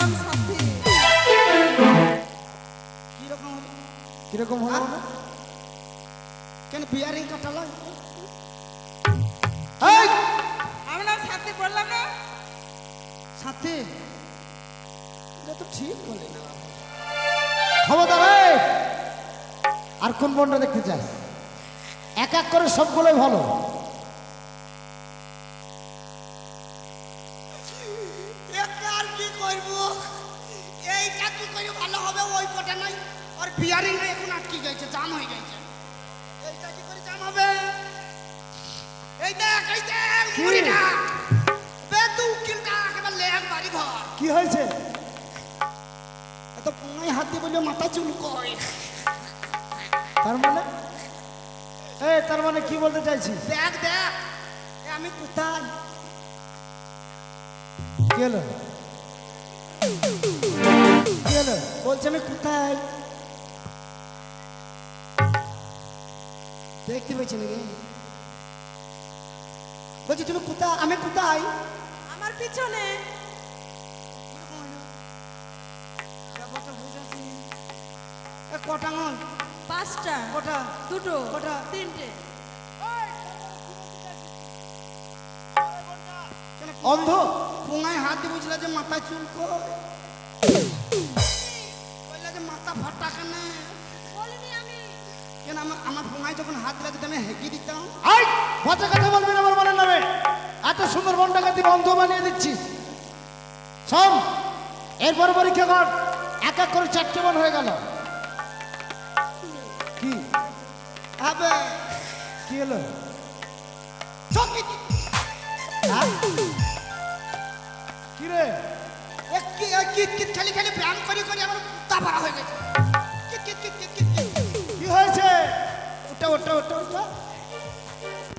নাম সাথী কীরকম কীরকম হলো? কেন বিয়ারিং কাটালো এই! আমার নাম সাথী বললাম না। সাথে? এটা তো ঠিক বলে না। ক্ষমতা আর কোন বনটা দেখতে চাস? এক এক করে সবগুলোই ভালো। আর কি করব? এইটা কি করে ভালো হবে? ওই কোটা নাই। আর বিয়ারিং এখন আটকে গেছে জাম হয়ে গেছে। এইটা কি করে জাম হবে? এই দেখ এই দেখ কি? মুড়িটা বে তু উকিলটা একেবারে লেগ বাড়ি ঘর। কি হয়েছে? এত পুঙ্গাই হাত দিয়ে বললে মাথা চুল কয়? তার মানে? এই তার মানে কি বলতে চাইছিস? দেখ দেখ আমি কোথায়? হলো? কি হলো বলছে আমি কোথায়? দেখতে পেয়েছি নাকি? বলছি তুমি কোথায়? আমি কোথায়? আমার পিছনে। বুঝেছি পাঁচটা। কটা? দুটো। কটা? তিনটে। অন্ধ? পুঙ্গায় হাত দিয়ে বুঝলা যে মাথায় চুল যে মাথা ফাটা কেন? কেন আমার আমার যখন হাত দিলা আমি হেঁকে দিতাম? আই পচা কথা বলবি আমার মনের নামে। এত সুন্দর বনটাকে তুই অন্ধ বানিয়ে দিচ্ছিস। শোন এরপর পরীক্ষা কর। এক এক করে চারটে বন হয়ে গেল। কি? হবে কি হলো? হ্যাঁ? কি রে? এক কি এক কিট কিট খালি খালি ব্যায়াম করি করি আমার তাবারা হয়ে গেছে কিট কিট কিট কিট কিট কিট কি হয়েছে ওটা ওটা ওটা ওটা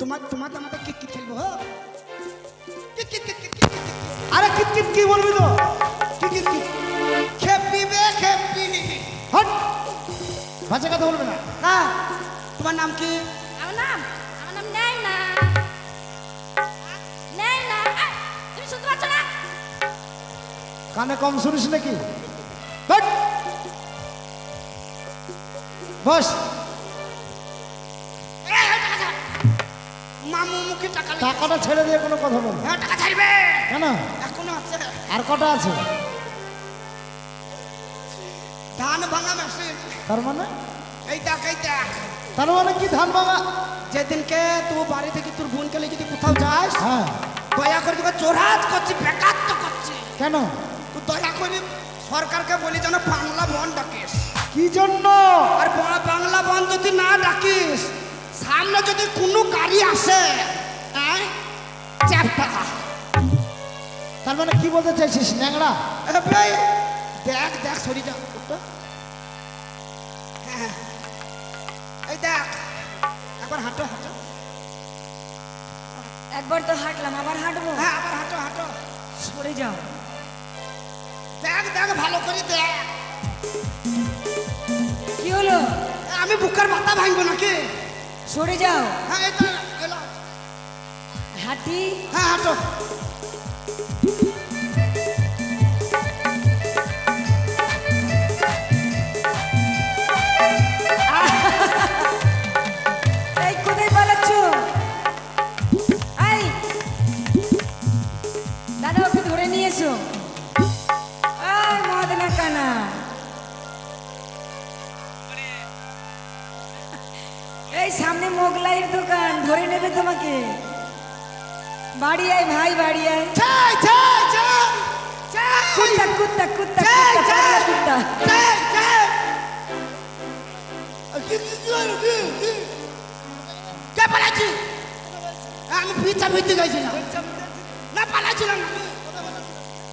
তোমার তোমার আমাদের কিট কিট খেলব হ্যাঁ কিট কিট কিট কিট কিট কিট কিট আরে কিট কিট কি বলবি তো কি কি কি খেপি বে খেপি হট ভাষা কথা বলবি না না তোমার নাম কি কানে কম শুনিস নাকি! বস। মামু মুখে টাকা টাকাটা ছেড়ে দিয়ে কোনো কথা বল। হ্যাঁ টাকা ছাড়বে। কেন? এখনও আছে। আর কটা আছে? ধান ভাঙা মেশিন তার মানে? তার মানে কি ধান ভাঙা? যেদিনকে তুই বাড়ি থেকে তোর বোনকে লিখে যদি কোথাও যাস হ্যাঁ। দয়া করে তোকে চোরাজ করছি বেকার তো করছি। কেন? দয়া করে সরকারকে বলি যেন বাংলা বন ডাকিস কি জন্য? আর বাংলা বন যদি না ডাকিস সামনে যদি কোনো গাড়ি আসে হ্যাঁ চাপ তার মানে কি বলতে চাইছিস ন্যাংরা দেখ দেখ শরীরটা ওটা। হ্যাঁ। এই দেখ একবার হাঁটো হাঁটো। একবার তো হাঁটলাম আবার হাঁটবো? হ্যাঁ আবার হাঁটো হাঁটো। সরে যাও। দেখ দেখ ভালো করে দেখ। কি হলো? আমি বুকের মাথা ভাঙবো নাকি? সরে যাও। হ্যাঁ এটা হাতি হাঁটি। হ্যাঁ হাঁটো। বাড়ি আয় ভাই বাড়ি আয় চাই চাই চাই। কুত্তা কুত্তা কুত্তা কুত্তা কুত্তা। চাই চাই। কি পালাচ্ছি আমি পিছা ভিতে গেছিলাম। না পালাচ্ছিলাম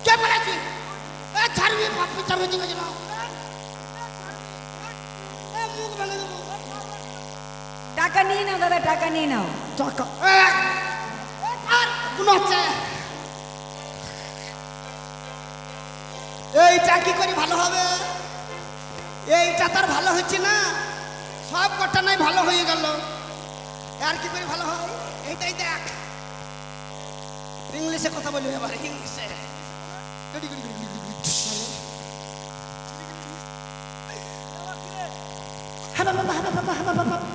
কে পালাচ্ছি এ ছাড়বি পিছা ভিতে গেছিলাম। টাকা নিয়ে নাও দাদা টাকা নিয়ে নাও। টাকা আছে? এইটা কি করে ভালো হবে? এইটা তার ভালো হচ্ছে না? সব কটা নাই ভালো হয়ে গেল। আর কি করে ভালো হবে এইটাই দেখ। ইংলিশে কথা বলবি এবার ইংলিশে। হ্যাঁ বাবা হ্যাঁ বাবা হ্যাঁ বাবা।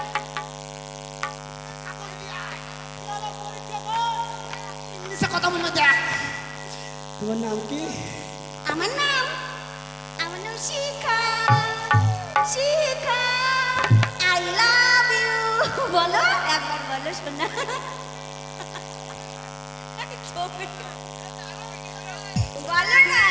কথা বলবে তোমার নাম কি? আমার নাম আমার নাম শিখা। শিখা আই লাভ ইউ বলো একবার বলো শোনা বলো না।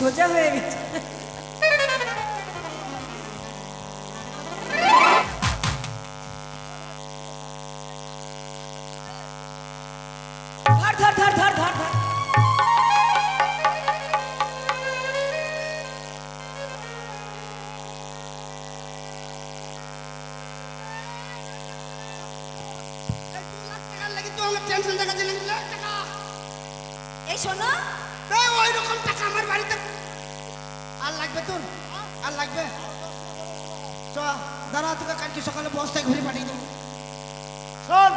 শির সোজা হয়ে চ দাঁড়া তোকে কালকে সকালে বস্তায় ঘুরে পাঠিয়ে দেবো। শোন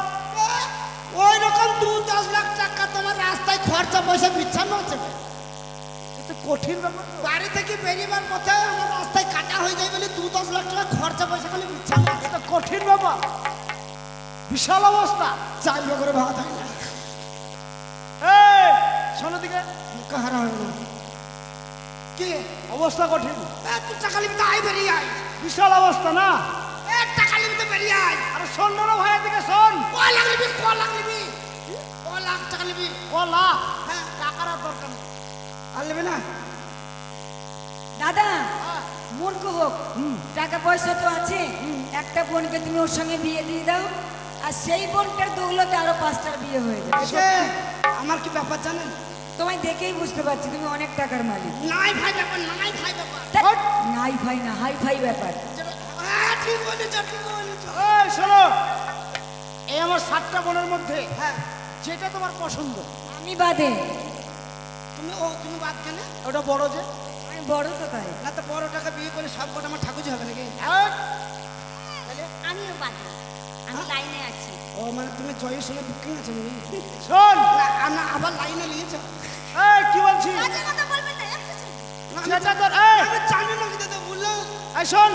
ওই রকম দু দশ লাখ টাকা তোমার রাস্তায় খরচা পয়সা হচ্ছে এটা কঠিন। বাড়ি থেকে বেরিয়েবার পথে আমার রাস্তায় কাটা হয়ে যায় বলে দু দশ লাখ টাকা খরচা পয়সা খালি বিচ্ছান্ন এটা কঠিন ব্যাপার। বিশাল অবস্থা। চাল করে ভাত হয় না। শোনো দিকে। মুখে হারা হয় কি? অবস্থা কঠিন। তুই টাকা নিবি আয় বেরিয়ে আয়। বিশাল অবস্থা না? এ টাকা নিবি তো বেরিয়ে আয়। আরে শোন না ভাইয়ের দিকে শোন। ক লাখ নিবি ক লাখ নিবি? ক লাখ টাকা নিবি? লাখ? হ্যাঁ টাকার আর দরকার নেই। আর নেবে না? দাদা মূর্খ হোক টাকা পয়সা তো আছে। একটা বোনকে তুমি ওর সঙ্গে বিয়ে দিয়ে দাও আর সেই বোনটার দৌলতে আরও পাঁচটার বিয়ে হয়ে যাবে। আমার কি ব্যাপার জানেন? তোমায় দেখেই বুঝতে পারছি তুমি অনেক টাকার মালিক। নাই ভাই ব্যাপার নাই ভাই ব্যাপার। নাই ভাই না হাই ফাই ব্যাপার। হ্যাঁ ঠিক বলেছ ঠিক বলেছ। এই শোনো। এই আমার সাতটা বোনের মধ্যে হ্যাঁ। যেটা তোমার পছন্দ। আমি বাদে। তুমি ও তুমি বাদ কেন? ওটা বড় যে। আমি বড় তো তাই। না তো বড় টাকা বিয়ে করে সব কটা আমার ঠাকুর হবে নাকি? এই, তাহলে? আমিও বাদে। আমি লাইনে আছি। ও মানে তুমি জয়ের সঙ্গে বুকিং আছে নাকি? শোন! না, না আবার লাইনে নিয়েছো এই কি বলছি বাজে কথা বলবেন না একটু শুনুন। না, আমি যেটা তোর আমি জানি না দাদা বলল এই শোন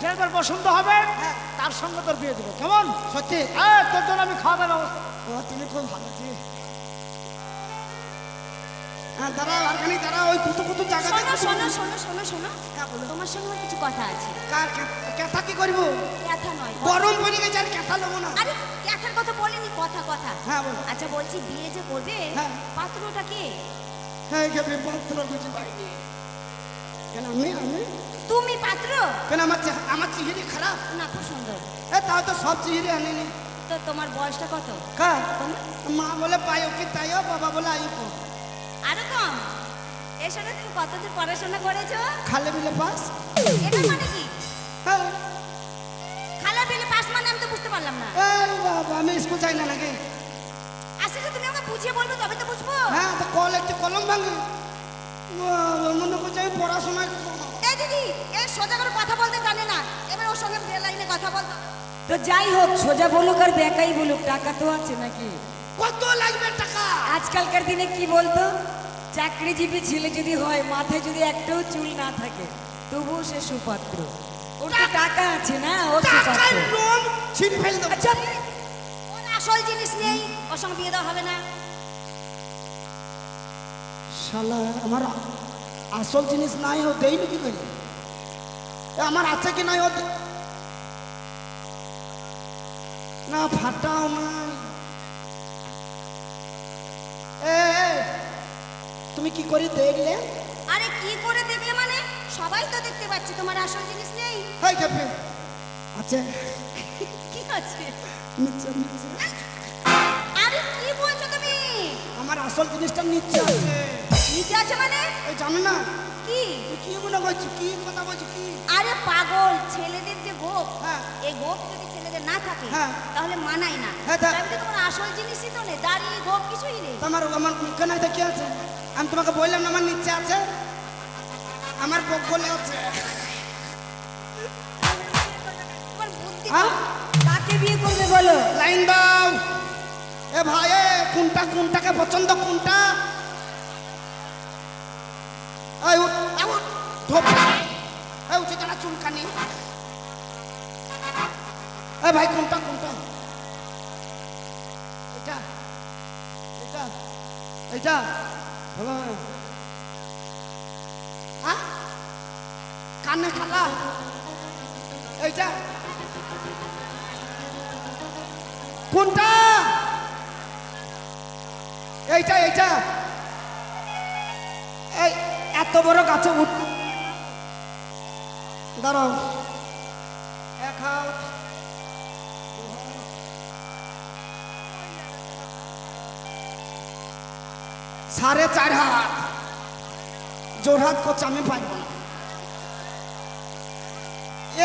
যে এবার পছন্দ হবে হ্যাঁ। তার সঙ্গে তোর বিয়ে দেবো কেমন? সত্যি? হ্যাঁ তোর জন্য আমি খাওয়া দাওয়ার ব্যবস্থা ও তুমি খুব ভালো আছি হ্যাঁ দাঁড়াও আর খানিক দাঁড়াও ওই কত কত জায়গা শোনো শোনো শোনো শোনো শোনো। হ্যাঁ। তোমার সঙ্গে আমার কিছু কথা আছে। কার কেথা কি করব? কথা নয় গরম পড়ে গেছে আর কেথা নেব না। আরে কথার কথা বলিনি কথা কথা। হ্যাঁ বলো। আচ্ছা বলছি বিয়ে যে করবে হ্যাঁ। পাত্রটা কে? হ্যাঁ কে পাত্র বুঝি পাইনি কেন আমি আমি? তুমি পাত্র? কেন আমার আমার চিহিরি খারাপ? না খুব সুন্দর। এ তাও তো সব চিহিরি আনিনি। তো তোমার বয়সটা কত? কার মা বলে পাইও কি তাইও বাবা বলে কম। তুমি কতদূর পড়াশোনা করেছ? খালে বিলে পাস? এটা মানে কি? হ্যাঁ। খালা বিলে পাস মানে আমি তো বুঝতে পারলাম না। এই বাবা আমি স্কুল যাই না নাকি? আসলে তুমি আমাকে বুঝিয়ে বলবে তবে তো বুঝব। হ্যাঁ তো কল একটু কলম ভাঙে। মনে করছে আমি পড়াশোনায় এই দিদি এই সোজা করে কথা বলতে জানে না। এবার ওর সঙ্গে লাইনে কথা বলতো। তো যাই হোক সোজা বলুক আর বেকাই বলুক টাকা তো আছে নাকি? কত লাগবে টাকা? আজকালকার দিনে কি বলতো? চাকরিজীবী ছেলে যদি হয় মাথায় যদি একটাও চুল না থাকে তবুও সে সুপাত্র। ওর তো টাকা আছে না ও সুপাত্র। আচ্ছা ওর আসল জিনিস নেই ওর সঙ্গে বিয়ে দেওয়া হবে না। শালা আমার আসল জিনিস নাই ও দেয়নি কি করি? আমার আছে কি নাই ও না ফাটাও নাই। এ, তুমি কি করে দেখলে? আরে কি করে দেখলে মানে? সবাই তো দেখতে পাচ্ছে তোমার আসল জিনিস নেই। হাই খেপে আছে কি আছে? নিচে নিচে আরে কি বলছো তুমি? আমার আসল জিনিসটা নিচে আছে। নিচে আছে মানে? এই জানো না? কি? তুই কি মনে করছিস কি কথা বলছিস কি? আরে পাগল ছেলেদের যে গোপ হ্যাঁ। এই গোপ যদি ছেলেদের না থাকে হ্যাঁ। তাহলে মানাই না। হ্যাঁ, তাহলে তোমার আসল জিনিসই তো নেই দাড়ি গোপ কিছুই নেই। তোমার আমার মুখে নাই দেখি আছে। আমি তোমাকে বললাম না আমার নিচে আছে। আমার বকলে আছে। হ্যাঁ? কাকে বিয়ে করবে বলো? লাইন দাও। এ ভাই এ কোনটা কোনটাকে পছন্দ কোনটা? এই উঠ, এই উঠ, ঢোক। এই উঠে চুলকানি। এ ভাই কোনটা কোনটা? এটা এটা এটা। ভালো না। হ্যাঁ? কানে খালা এইটা? কোনটা? এইটা এইটা? এই, এত বড় গাছে উঠ দাঁড়াও। সাড়ে চার হাত। জোর হাত করছে আমি পারব না।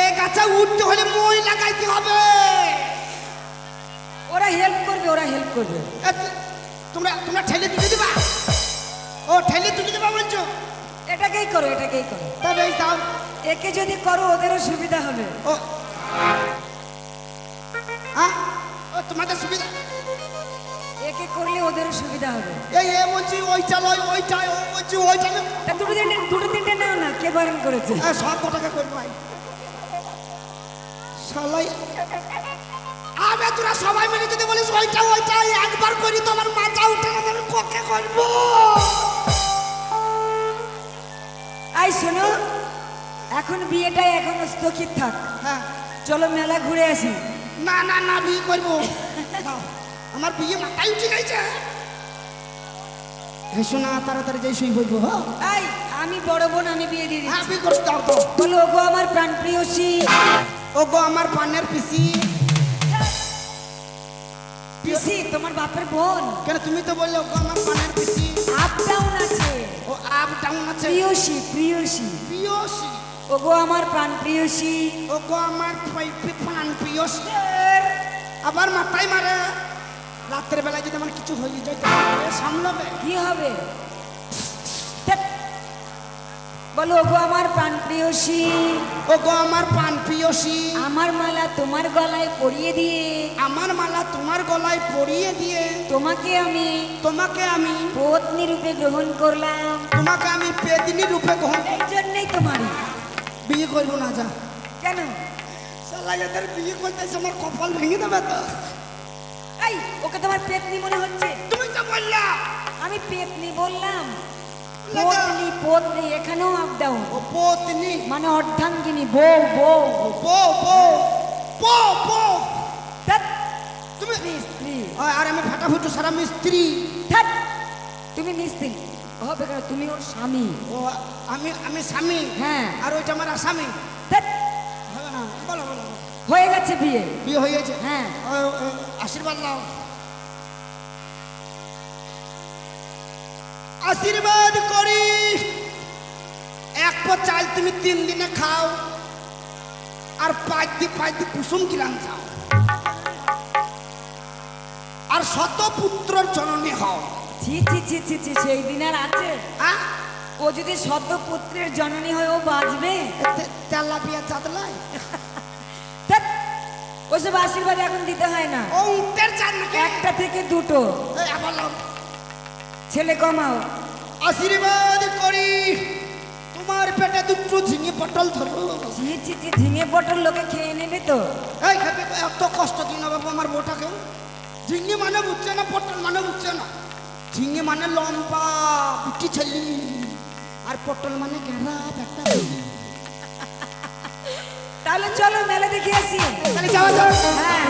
এই গাছে উঠতে হলে মই লাগাইতে হবে। ওরা হেল্প করবে ওরা হেল্প করবে। তোমরা তোমরা ঠেলে তুলে দিবা? ও ঠেলে তুলে দিবা বলছো? এটাকেই করো এটাকেই করো। তবে এই দাও। একে যদি করো ওদেরও সুবিধা হবে। ও হ্যাঁ ও তোমাদের সুবিধা? একে করলে ওদেরও সুবিধা হবে। এই এ বলছি ওইটা ওইটা ও বলছি ওইটা দুটো তিনটে দুটো তিনটে নাও না কে বারণ করেছে? এ, সব কটাকে করব শালাই। তোরা সবাই মিলে যদি বলিস ওইটা ওইটা একবার করি মাথা উঠে না আমি ককে করব। আই শোনো এখন বিয়েটা এখন স্থগিত থাক। হ্যাঁ। চলো মেলা ঘুরে আসি। না না না বিয়ে করব। আমার বিয়ে মাথায় উঠে গেছে। না তাড়াতাড়ি যাই শুই বলব হ্যাঁ? আমি বড় বোন আমি বিয়ে দিয়ে হ্যাঁ দিচ্ছি। বিয়ে করছি দাও তো। বলো ওগো আমার প্রাণ প্রিয়সী। ও আমার পানের পিসি। পিসি তোমার বাপের বোন। কেন তুমি তো বললে আমার পানের পিসি? আপ ডাউন আছে। ও আপ ডাউন আছে। প্রিয়সী প্রিয়সী। পিয়সি ওগো আমার প্রাণ প্রিয়সী। আমার আবার মাথায় মারে। রাত্রের বেলায় যদি আমার কিছু হয়ে যায় সামলাবে। কি হবে। বলো ওগো আমার প্রাণ প্রিয়সী। ও গো আমার পান পিয়সি আমার মালা তোমার গলায় পরিয়ে দিয়ে। আমার মালা তোমার গলায় পরিয়ে দিয়ে। তোমাকে আমি তোমাকে আমি পত্নী রূপে গ্রহণ করলাম। তোমাকে আমি পেদিনী রূপে গ্রহণ এই জন্যই তোমারই। বিয়ে করব না যা। কেন? এদের বিয়ে করতেছে আমার কপাল ভেঙে দেবে তো। এই ওকে তোমার পেতনি মনে হচ্ছে? তুমি তো বললা। আমি পেতনি বললাম। পত্নী পত্নী এখানেও আপ ডাউন ও পত্নী। মানে অর্ধাঙ্গিনী বউ বউ। পো পো পো ধ্যাৎ, তুমি স্ত্রী স্ত্রী আর আমি ফাটাফুটু সারা মিস্ত্রি। তুমি মিস্ত্রি। হবে কেন তুমি ওর স্বামী। ও আমি আমি স্বামী। হ্যাঁ। আর ওইটা আমার আসামি ধ্যাৎ, হবে না বলো বলো হয়ে গেছে বিয়ে। বিয়ে হয়ে গেছে? হ্যাঁ। আশীর্বাদ নাও। আশীর্বাদ করি। এক পর চাল তুমি তিন দিনে খাও। আর পাঁচ দি পাঁচ দি কুসুম কিরাম খাও। আর শত পুত্রর জননী হও। ছি ছি ছি ছি ছি সেই দিন আর আছে। হ্যাঁ? ও যদি শত পুত্রের জননী হয় ও বাঁচবে? তেলাপিয়া ধ্যাৎ, ওসব আশীর্বাদ এখন দিতে হয় না। ও উত্তর চান একটা থেকে দুটো। ছেলে কমাও। আশীর্বাদ করি। তোমার পেটে দুটো ঝিঙে পটল ধরো। ছি ঝিঙে পটল লোকে খেয়ে নেবে তো। এই খেতে এত কষ্ট দিন না বাবা আমার বউটাকে? ঝিঙে মানে বুঝছে না পটল মানে বুঝছে না। ঝিঙে মানে লম্বা বুটি ছেলি। আর পটল মানে ঘেরা একটা তাহলে চলো মেলা দেখে আসি। তাহলে যাওয়া যাক। হ্যাঁ।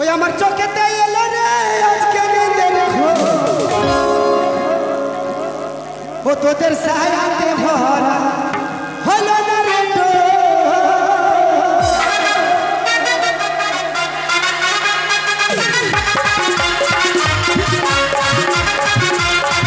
ওই আমার চোখেতে এলো রে আজকে নিন্দের ঘোর। ও তোদের সায়া